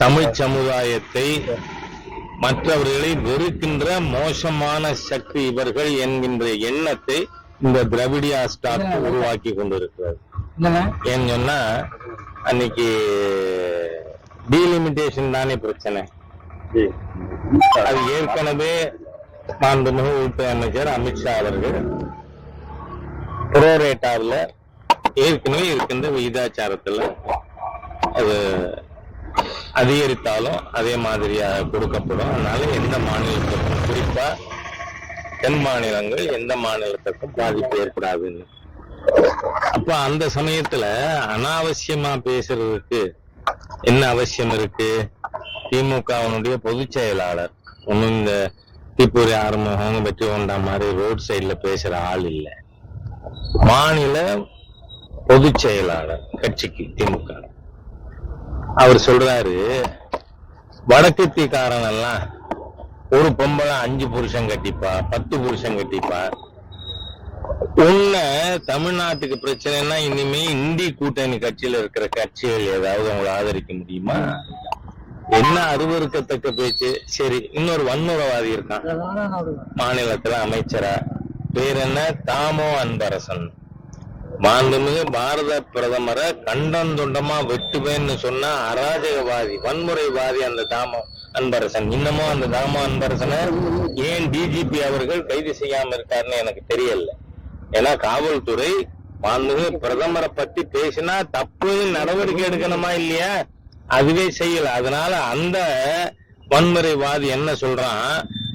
தமிழ் சமுதாயத்தை மற்றவர்களை வெறுக்கின்ற மோசமான சக்தி இவர்கள் என்கின்ற எண்ணத்தை இந்த திராவிடியா ஸ்டாக் உருவாக்கி கொண்டிருக்கிறது. என்னங்க ஏன்னு சொன்னா அன்னைக்கு டீலிமிட்டேஷன் தானே பிரச்சனை. அது ஏற்கனவே மாண்புமிகு உள்துறை அமைச்சர் அமித்ஷா அவர்கள் புரோரேட்டாவில் ஏற்கனவே இருக்கின்ற விகிதாச்சாரத்துல அது அதிகரித்தாலும் அதே மாதிரியாக கொடுக்கப்படும். அதனால எந்த மாநிலத்துக்கும் குறிப்பா தென் மாநிலங்கள் எந்த மாநிலத்துக்கும் பாதிப்பு ஏற்படாதுன்னு. அப்ப அந்த சமயத்துல அனாவசியமா பேசுறதுக்கு என்ன அவசியம் இருக்கு? திமுகவினுடைய பொதுச் செயலாளர். ஒன்னும் இந்த தீப்பூரி ஆறுமுகம் வெற்றி கொண்டா மாதிரி ரோட் சைடுல பேசுற ஆள் இல்ல. மாநில பொதுச் செயலாளர் கட்சிக்கு திமுக. அவர் சொல்றாரு வடக்கத்திக்காரன் எல்லாம் ஒரு பொம்பளை அஞ்சு புருஷன் கட்டிப்பா பத்து புருஷன் கட்டிப்பா. உன்னை தமிழ்நாட்டுக்கு பிரச்சனைனா இனிமே இந்தி கூட்டணி கட்சியில இருக்கிற கட்சிகள் ஏதாவது உங்களை ஆதரிக்க முடியுமா? என்ன அருவருக்கத்தக்க பேச்சு? சரி இன்னொரு வன்முறைவாதி இருக்கான். மாநிலத்துல அமைச்சரா. பேர் என்ன? தாமோ அன்பரசன். மாண்புமிகு பாரத பிரதமரை கண்டம் துண்டமா வெட்டுவேன்னு சொன்ன அராஜகவாதி வன்முறைவாதி அந்த தாமோ அன்பரசன். இன்னமும் அந்த தாமோ அன்பரசனை ஏன் டிஜிபி அவர்கள் கைது செய்யாம இருக்காருன்னு எனக்கு தெரியல. ஏன்னா காவல்துறை மாண்புமிகு பிரதமரை பத்தி பேசினா தப்பு நடவடிக்கை எடுக்கணுமா இல்லையா? அதுவே செய்யல. அதனால அந்த வன்முறைவாதி என்ன சொல்றான்?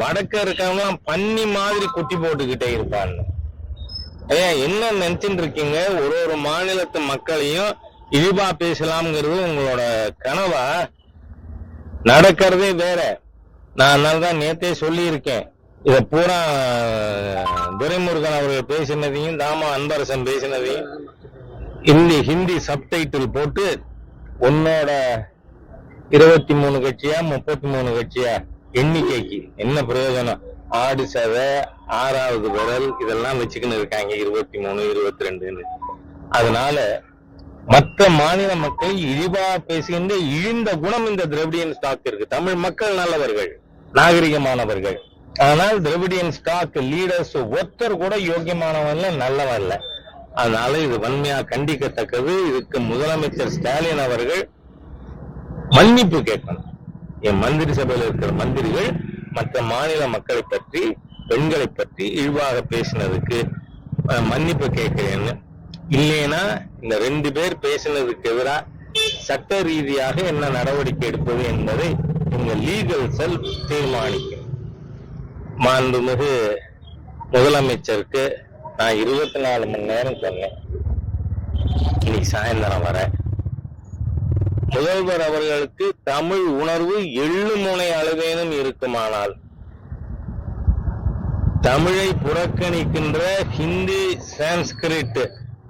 வடக்க இருக்கவங்க பன்னி மாதிரி குட்டி போட்டுக்கிட்டே இருப்பான்னு ஐயா என்ன நினைச்சுட்டு இருக்கீங்க ஒரு ஒரு மாநிலத்து மக்களையும் இழிவா பேசலாம்ங்கிறது உங்களோட கனவா? நடக்கிறதே வேற. நான் அதனால தான் நேத்தே சொல்லியிருக்கேன். இத பூரா துரைமுருகன் அவர்கள் பேசினதையும் தாமா அன்பரசன் பேசினதையும் ஹிந்தி ஹிந்தி சப்டைட்டில் போட்டு உன்னோட இருபத்தி மூணு கட்சியா முப்பத்தி மூணு கட்சியா எண்ணிக்கைக்கு. என்ன பிரயோஜனம்? ஆடு சேவை ஆறாவது விரல் இதெல்லாம் வச்சுக்கின்னு இருக்காங்க. இருபத்தி மூணு இருபத்தி ரெண்டுன்னு அதனால மற்ற மாநில மக்கள் இழிவா பேசுகின்ற இழிந்த குணம் இந்த திரவிடியன் ஸ்டாக் இருக்கு. தமிழ் மக்கள் நல்லவர்கள் நாகரிகமானவர்கள். ஆனால் திரவிடியன் ஸ்டாக் லீடர்ஸ் ஒருத்தர் கூட யோக்கியமானவன்ல நல்லவன் இல்ல. அதனால இது வன்மையா கண்டிக்கத்தக்கது. இதுக்கு முதலமைச்சர் ஸ்டாலின் அவர்கள் மன்னிப்பு கேட்கணும். என் மந்திரி சபையில் இருக்கிற மந்திரிகள் மற்ற மாநில மக்களை பற்றி பெண்களை பற்றி இழிவாக பேசினதுக்கு மன்னிப்பு கேட்கிறேன்னு. இல்லைன்னா இந்த ரெண்டு பேர் பேசினதுக்கு எதிராக சட்ட ரீதியாக என்ன நடவடிக்கை எடுப்பது என்பதை உங்க லீகல் செல் தீர்மானிக்கும். மாண்புமிகு முதலமைச்சருக்கு நான் இருபத்தி நாலு மணி நேரம் சொன்னேன். இன்னைக்கு சாயந்தரம் வரேன் முதல்வர் அவர்களுக்கு தமிழ் உணர்வு எள்ளு முனை அளவேனும் இருக்குமானால். தமிழை புறக்கணிக்கின்ற ஹிந்தி சான்ஸ்கிரிட்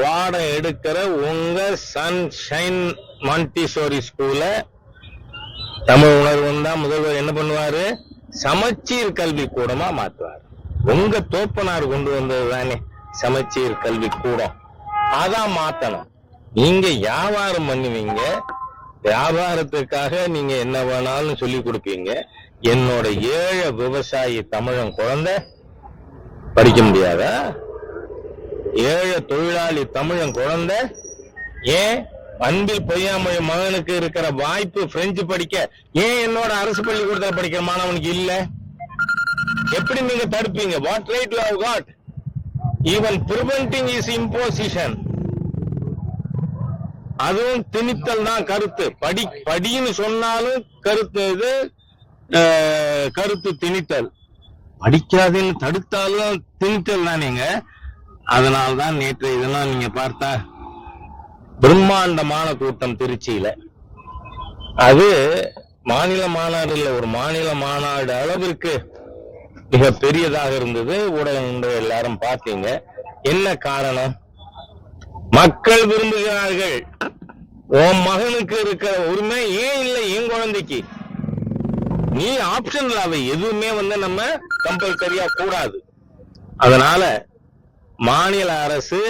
பாடம் எடுக்கிற உங்க சன்ஷைன் மாண்டிசோரி ஸ்கூல தமிழ் உணர்வு தான் முதல்வர் என்ன பண்ணுவாரு? சமச்சீர் கல்வி கூடமா மாற்றுவார் உங்க தோப்பனார் கொண்டு வந்தது தானே சமச்சீர் கல்வி கூடம் அதான் மாத்தணும். நீங்க வியாபாரம் பண்ணுவீங்க? வியாபாரத்துக்காக நீங்க என்ன வேணாலும் சொல்லி கொடுப்பீங்க. என்னோட ஏழை விவசாயி தமிழன் குழந்தை படிக்க முடியாதா? ஏழை தொழிலாளி தமிழன் குழந்தை ஏன் அன்பில் பொய்யாமொழி மகனுக்கு இருக்கிற வாய்ப்பு பிரெஞ்சு படிக்க? ஏன் என்னோட அரசு பள்ளிக்கூடத்தில் படிக்கிற மாணவனுக்கு இல்ல? எப்படி நீங்க தடுப்பீங்க? What right you have got even preventing is imposition அதுவும் திணித்தல் தான் கருத்து. படி படின்னு சொன்னாலும் கருத்து இது அஹ், கருத்து திணித்தல். படிக்காதுன்னு தடுத்தாலும் திணித்தல் தானேங்க அதனால்தான் நேற்று இதெல்லாம் நீங்க பார்த்தா பிரம்மாண்டமான கூட்டம் திருச்சியில. அது மாநில மாநாடு இல்ல ஒரு மாநில மாநாடு அளவிற்கு மிக பெரியதாக இருந்தது. ஊடகங்கள் எல்லாரும் பார்த்தீங்க. என்ன காரணம்? மக்கள் விரும்புகிறார்கள். உன் மகனுக்கு இருக்கிற உரிமை ஏன் இல்லை என் குழந்தைக்கு? நீ ஆப்ஷன்ல அவை எதுவுமே வந்து நம்ம கம்பல்சரியா கூடாது. அதனால மாநில அரசு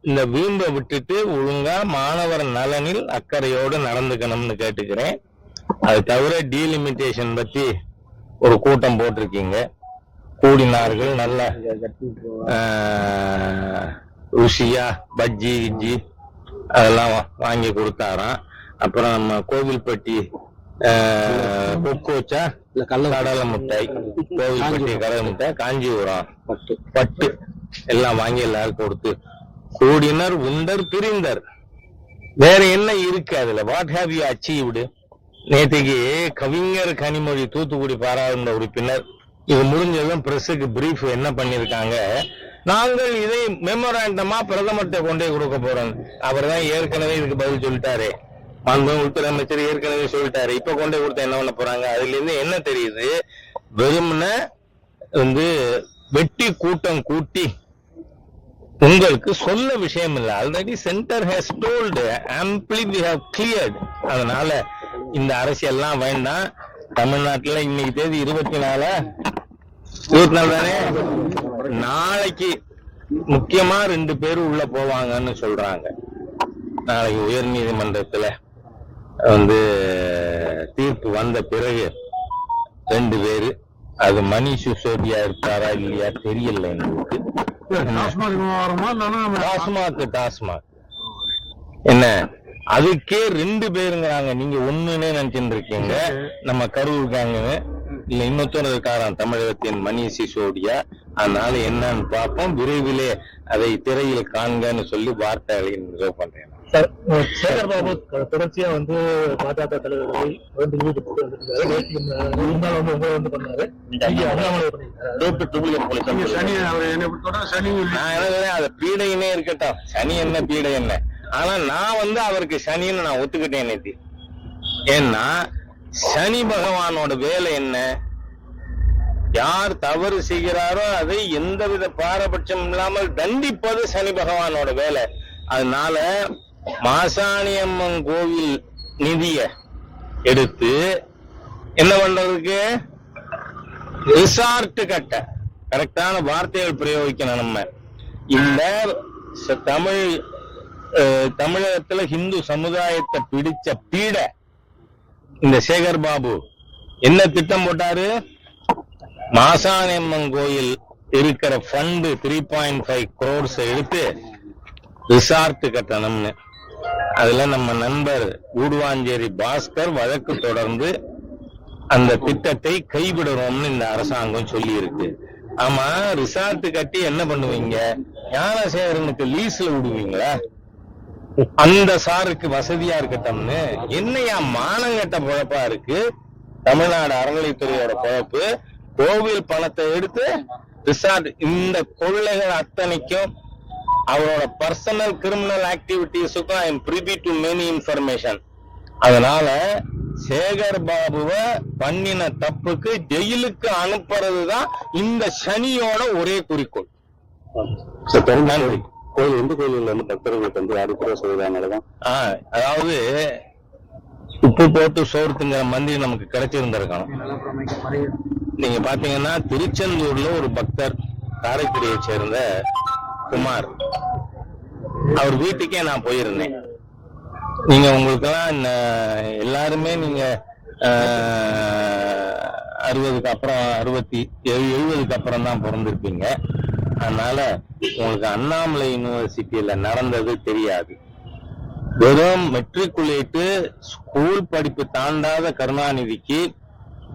இந்த வீம்பை விட்டுட்டு ஒழுங்கா மாணவர் நலனில் அக்கறையோடு நடந்துக்கணும்னு கேட்டுக்கிறேன். அது தவிர டீலிமிட்டேஷன் பத்தி ஒரு கூட்டம் போட்டிருக்கீங்க. கூடினார்கள் நல்ல ருசியா பஜ்ஜி கிஜ்ஜி அதெல்லாம் வாங்கி கொடுத்தாராம். அப்புறம் நம்ம கோவில்பட்டி கொக்கோச்சா கடலை மிட்டாய் கோவில்பட்டி கடலை மிட்டாய் காஞ்சிபுரம் பட்டு. பட்டு. எல்லாம் வாங்கி எல்லாரும் கொடுத்து கூடினர் உண்டர் பிரிந்தர். வேற என்ன இருக்கு அதுல? வாட் ஹேவ் யூ அச்சீவ்டு நேற்றுக்கு கவிஞர் கனிமொழி தூத்துக்குடி பாராளுமன்ற உறுப்பினர் இது முடிஞ்சதும் பிரஸுக்கு பிரீஃப் என்ன பண்ணிருக்காங்க? நாங்கள் இதை மெமோராண்டமா பிரதமர்கிட்ட கொண்டே கொடுக்க போறோம். அவர் தான் ஏற்கனவே இதுக்கு பதில் சொல்லிட்டாரு. மாண்பு உள்துறை அமைச்சர் ஏற்கனவே சொல்லிட்டாரு. இப்ப கொண்டே கொடுத்தா என்ன பண்ண போறாங்க? அதுல இருந்து என்ன தெரியுது? வெறுமனே வந்து வெட்டி கூட்டம் கூட்டி உங்களுக்கு சொல்ல விஷயம் இல்ல. Already centre has told amply we have cleared அதனால இந்த அரசியல்லாம் வேண்டாம். தமிழ்நாட்டுல இன்னைக்கு தேதி இருபத்தி நாலா. இருபத்தி நாலு தானே நாளைக்கு முக்கியமா ரெண்டு பேரும் உள்ள போவாங்கன்னு சொல்றாங்க. நாளைக்கு உயர் நீதிமன்றத்துல வந்து தீர்ப்பு வந்த பிறகு ரெண்டு பேரு அது மணி சிசோடியா இருக்காரா இல்லையா தெரியல எங்களுக்கு. டாஸ்மாக் டாஸ்மாக் என்ன? அதுக்கே ரெண்டு பேருங்கிறாங்க. நீங்க ஒண்ணுன்னே நினைச்சிட்டு இருக்கீங்க. நம்ம கரூர் கேங்குன்னு இல்ல இன்னொருத்தர் இருக்காராம் தமிழகத்தின் மணி சிசோடியா. அதனால என்னன்னு பார்ப்போம். விரைவிலே அதை திரையில் காண்கன்னு சொல்லி வார்த்தைகளை ரிசர்வ் பண்றேன். சார், சேகர் பாபு தொடர்ச்சியா வந்து பாஜக தலைவர்களை வந்து வந்து பண்ணாரு. அது பீடையினே இருக்கட்டும். சனி என்ன பீடை என்ன. ஆனா நான் வந்து அவருக்கு சனின்னு நான் ஒத்துக்கிட்டேன் நேத்தி. ஏன்னா சனி பகவானோட வேலை என்ன? யார் தவறு செய்கிறாரோ அதை எந்தவித பாரபட்சம் இல்லாமல் தண்டிப்பது சனி பகவானோட வேலை. அதனால மாசாணியம்மன் கோவில் நிதிய எடுத்து என்ன பண்றதுக்கு? ரிசார்ட் கட்ட. கரெக்டான வார்த்தைகள் பிரயோகிக்கணும் நம்ம. இந்த ச- தமிழ் தமிழகத்துல ஹிந்து சமுதாயத்தை பிடிச்ச பீட இந்த சேகர் பாபு. என்ன திட்டம் போட்டாரு? மாசாணியம்மன் கோயில் இருக்கிற fund three point five crores எடுத்து ரிசார்ட் கட்டணும்னு. அதுல நம்ம நண்பர் ஊடுவாஞ்சேரி பாஸ்கர் வழக்கு தொடர்ந்து அந்த திட்டத்தை கைவிடுறோம்னு இந்த அரசாங்கம் சொல்லி இருக்கு ஆமா ரிசார்ட் கட்டி என்ன பண்ணுவீங்க? ஞானசேகரனுக்கு லீஸ்ல விடுவீங்களா? அந்த சாருக்கு வசதியா இருக்கட்டும்னு என்னையா மானங்கட்ட பொழப்பா இருக்கு? தமிழ்நாடு அறநிலைத்துறையோட பொழப்பு. கோவில் பணத்தை எடுத்து ரிசார்ட் இந்த கொள்ளைகள் அத்தனைக்கும் அவரோட personal criminal ஆக்டிவிட்டிஸுக்கும் I am privy to many information அதனால சேகர் பாபுவை பண்ணின தப்புக்கு ஜெயிலுக்கு அனுப்புறது தான் இந்த சனியோட ஒரே குறிக்கோள். நன்றி. கோயில் எந்த கோயில்கள் வந்து பக்தர்களுக்கு வந்து அறுப்புற செய்வதனாலதான் அதாவது உப்பு போட்டு சோறுத்துங்கிற மந்திரி நமக்கு கிடைச்சிருந்திருக்கணும் நீங்க பாத்தீங்கன்னா திருச்செந்தூர்ல ஒரு பக்தர் காரைக்குடியை சேர்ந்த குமார். அவர் வீட்டுக்கே நான் போயிருந்தேன். நீங்க உங்களுக்கெல்லாம் இந்த- எல்லாருமே நீங்க அறுபதுக்கு அப்புறம் அறுபத்தி எழுபதுக்கு அப்புறம் தான் பிறந்திருப்பீங்க. அதனால உங்களுக்கு அண்ணாமலை யூனிவர்சிட்டியில நடந்தது தெரியாது. வெறும் மெட்ரிகுலேட்டு ஸ்கூல் படிப்பு தாண்டாத கருணாநிதிக்கு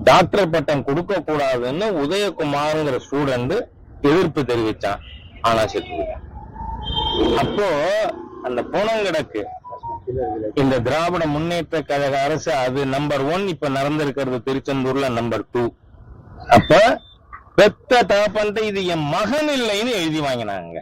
டாக்டர் பட்டம் கொடுக்க கூடாதுன்னு உதயகுமார்ங்கிற ஸ்டூடெண்ட் எதிர்ப்பு தெரிவிச்சான். ஆனா செத்துக்கிட்டான். அப்போ அந்த புணங்கிடக்கு இந்த திராவிட முன்னேற்ற கழக அரசு அது நம்பர் ஒன் இப்ப நடந்திருக்கிறது திருச்செந்தூர்ல நம்பர் டூ அப்ப பெத்த தகப்பன்ட்டு இது என் மகன் இல்லைன்னு எழுதி வாங்கினாங்க.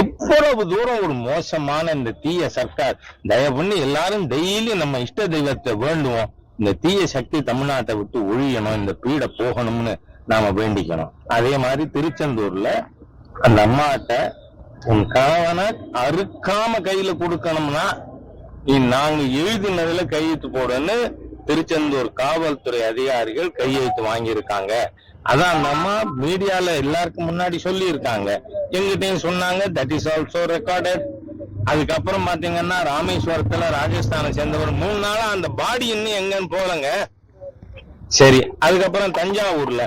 எவ்வளவு தூரம் ஒரு மோசமான இந்த தீய சர்க்கார் தயவு பண்ணி எல்லாரும் டெய்லி நம்ம இஷ்ட தெய்வத்தை வேண்டுவோம். இந்த தீய சக்தி தமிழ்நாட்டை விட்டு ஒழியணும் இந்த பீடை போகணும்னு நாம வேண்டிக்கணும். அதே மாதிரி திருச்செந்தூர்ல அந்த அம்மாட்ட உன் கணவனை அறுக்காம கையில கொடுக்கணும்னா நீ நாங்க எழுதினதுல கையெழுத்து போடுன்னு திருச்செந்தூர் காவல்துறை அதிகாரிகள் கையெழுத்து வாங்கியிருக்காங்க. அதான் நம்ம மீடியால எல்லாருக்கும் முன்னாடி சொல்லி இருக்காங்க எங்கிட்டையும் சொன்னாங்க தட் இஸ் ஆல்சோ ரெக்கார்டட் அதுக்கப்புறம் பாத்தீங்கன்னா ராமேஸ்வரத்துல ராஜஸ்தானை சேர்ந்தவர். மூணு நாளா அந்த பாடி இன்னும் எங்கன்னு போலங்க சரி அதுக்கப்புறம் தஞ்சாவூர்ல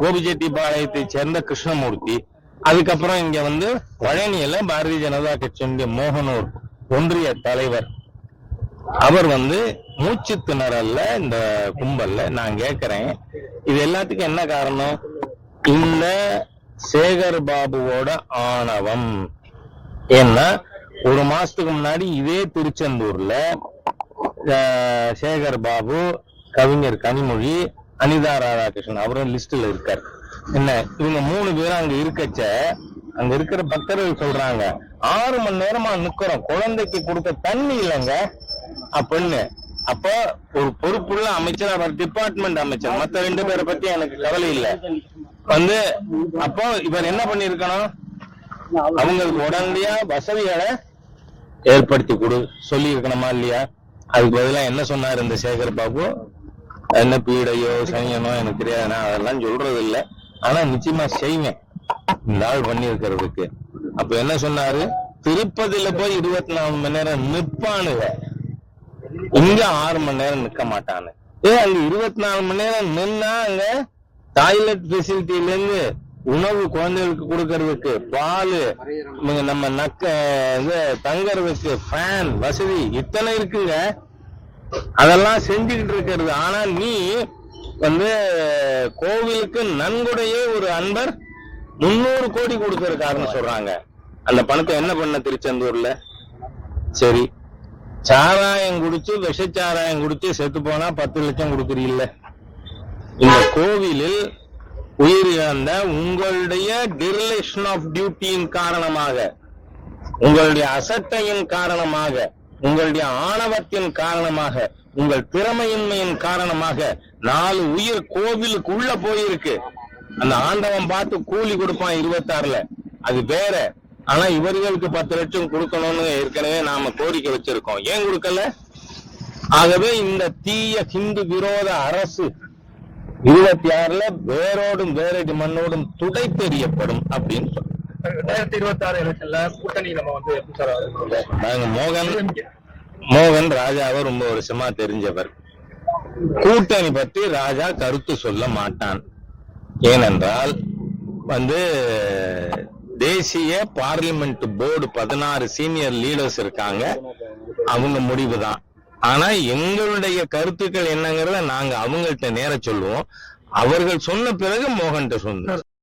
கோபிச்செட்டிப்பாளையத்தை சேர்ந்த கிருஷ்ணமூர்த்தி. அதுக்கப்புறம் இங்க வந்து பழனியில பாரதிய ஜனதா கட்சியினுடைய மோகனூர் ஒன்றிய தலைவர். அவர் வந்து மூச்சு திணறல்ல இந்த கும்பல்ல நான் கேக்குறேன். இது எல்லாத்துக்கும் என்ன காரணம்? இந்த சேகர் பாபுவோட ஆணவம். ஏன்னா ஒரு மாசத்துக்கு முன்னாடி இதே திருச்செந்தூர்ல சேகர் பாபு கவிஞர் கனிமொழி அனிதா ராதாகிருஷ்ணன் அவரும் லிஸ்ட்ல இருக்கார். என்ன இவங்க மூணு பேரும் அங்க இருக்கச்ச அங்க இருக்கிற பக்தர்கள் சொல்றாங்க ஆறு மணி நேரமா நிக்கிறோம். குழந்தைக்கு கொடுக்க தண்ணி இல்லைங்க. அப்படின்னு. அப்போ ஒரு பொறுப்புள்ள அமைச்சர் அவர் டிபார்ட்மெண்ட் அமைச்சர் மத்த ரெண்டு பேரை பத்தி எனக்கு கவலை இல்லை. வந்து அப்போ இவர் என்ன பண்ணிருக்கணும் அவங்களுக்கு உடனடியா வசதிகளை ஏற்படுத்தி கொடு. சொல்லி இருக்கணுமா இல்லையா? அதுக்கு பதிலா என்ன சொன்னார் இந்த சேகர் பாபு? என்ன பீடையோ சனியனோ எனக்கு தெரியாது. நான் அதெல்லாம் சொல்றது இல்ல ஆனா நிச்சயமா செய்வேன். இந்த ஆள் பண்ணி இருக்கிறதுக்கு அப்ப என்ன சொன்னாரு? திருப்பதியில போய் இருபத்தி நாலு மணி நேரம் நிப்பானுங்க. இங்க ஆறு மணி நேரம் நிக்க மாட்டானு. ஏ அங்க இருபத்தி நாலு மணி நேரம் நின்னா அங்க டாய்லெட் ஃபெசிலிட்டில இருந்து உணவு குழந்தைகளுக்கு கொடுக்கறதுக்கு பால் நம்ம நக்க இது தங்கறதுக்கு ஃபேன் வசதி இத்தனை இருக்குங்க. அதெல்லாம் செஞ்சுக்கிட்டு இருக்கிறது. ஆனா நீ வந்து கோவிலுக்கு நன்கொடையே ஒரு அன்பர் முன்னூறு கோடி கொடுக்கறதுக்காரன்னு சொல்றாங்க. அந்த பணத்தை என்ன பண்ண திருச்செந்தூர்ல? சரி. சாராயம் குடிச்சு விஷச்சாராயம் குடிச்சு செத்து போனா பத்து லட்சம் கொடுக்குறீல்ல. இந்த கோவிலில் உயிர் இழந்த உங்களுடைய டிரிலேஷன் ஆஃப் டியூட்டியின் காரணமாக உங்களுடைய அசட்டையின் காரணமாக உங்களுடைய ஆணவத்தின் காரணமாக உங்கள் திறமையின்மையின் காரணமாக நாலு உயிர் கோவிலுக்குள்ள போயிருக்கு. அந்த ஆண்டவன் பார்த்து கூலி கொடுப்பான் இருபத்தாறுல. அது வேற. ஆனா இவர்களுக்கு பத்து லட்சம் கொடுக்கணும்னு ஏற்கனவே நாம கோரிக்கை வச்சிருக்கோம். ஏன் கொடுக்கல? ஆகவே இந்த தீய ஹிந்து விரோத அரசு இருபத்தி ஆறுல வேரோடும் வேரடி மண்ணோடும் துடை தெரியப்படும் அப்படின்னு சொல்றோம் ரெண்டாயிரத்தி இருபத்தி ஆறு எலெக்ஷன்ல கூட்டணி நம்ம வந்து? நாங்க மோகன் மோகன் ராஜாவை ரொம்ப வருஷமா தெரிஞ்சவர். கூட்டணி பற்றி ராஜா கருத்து சொல்ல மாட்டான். ஏனென்றால் வந்து தேசிய பார்லிமெண்ட் போர்டு பதினாறு சீனியர் லீடர்ஸ் இருக்காங்க. அவங்க முடிவு தான் ஆனா எங்களுடைய கருத்துக்கள் என்னங்கறத நாங்க அவங்கள்ட்ட நேர சொல்லுவோம். அவர்கள் சொன்ன பிறகு மோகன்கிட்ட சொன்னார்